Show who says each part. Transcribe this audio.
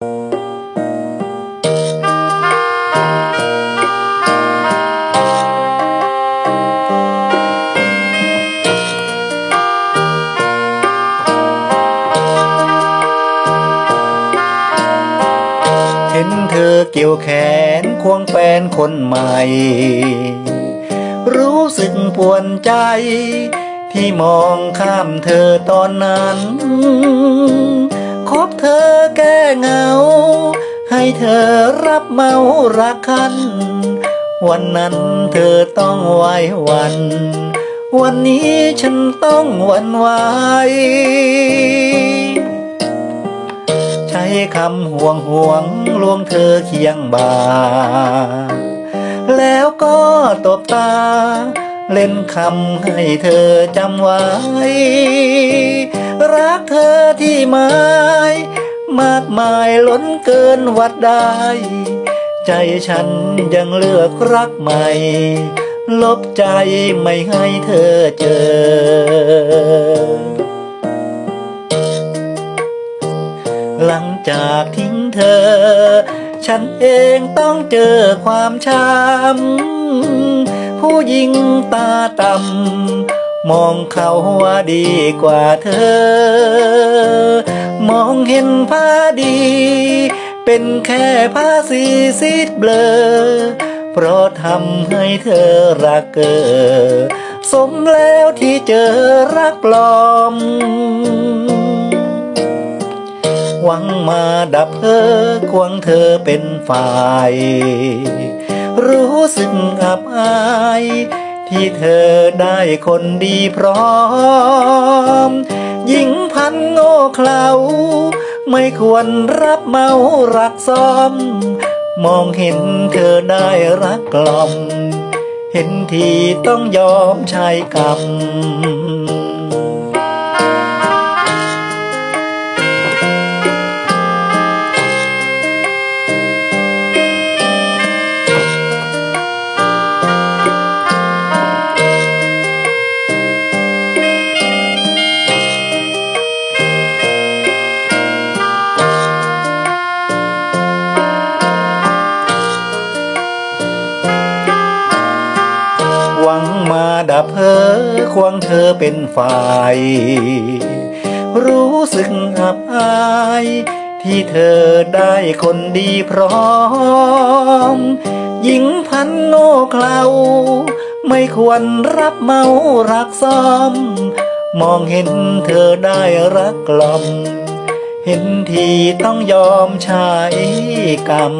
Speaker 1: เห็นเธอเกี่ยวแขนควงแฟนคนใหม่ รู้สึกปวนใจ ที่มองข้ามเธอตอนนั้น คบเธอแก้เหงา เธอรับเมารักคัน วันนั้นเธอต้องไหว้วัน วันนี้ฉันต้องหวันไหวใช้คำห่วงห่วงลวงเธอเคียงบ่า แล้วก็ตบตา เล่นคำให้เธอจำไว้ รักเธอที่ไม้ มากมายล้นเกินวัดได้ ใจฉันยังเลือกรักใหม่ ลบใจไม่ให้เธอเจอ หลังจากทิ้งเธอ ฉันเองต้องเจอความช้ำผู้หญิงตาต่ำ มองเขาว่าดีกว่าเธอ มองเห็นผ้าดี เป็นแค่ผ้าสีซีดเบลอ เพราะทำให้เธอรักเกอสมแล้วที่เจอรักปลอม หวังมาดับเพอควงเธอเป็นฝ่าย รู้สึกอับอาย ที่เธอได้คนดีพร้อม หญิงพันโง่เขลาไม่ควรรับเมารักซ้อม มองเห็นเธอได้รักกล่อม เห็นทีต้องยอมชายกรรม มาดับเพอควงเธอเป็นฝ่าย รู้สึกอับอาย ที่เธอได้คนดีพร้อม หญิงพันโง่เขลาไม่ควรรับเมารักซ้อม มองเห็นเธอได้รักกล่อม เห็นทีต้องยอมชายกรรม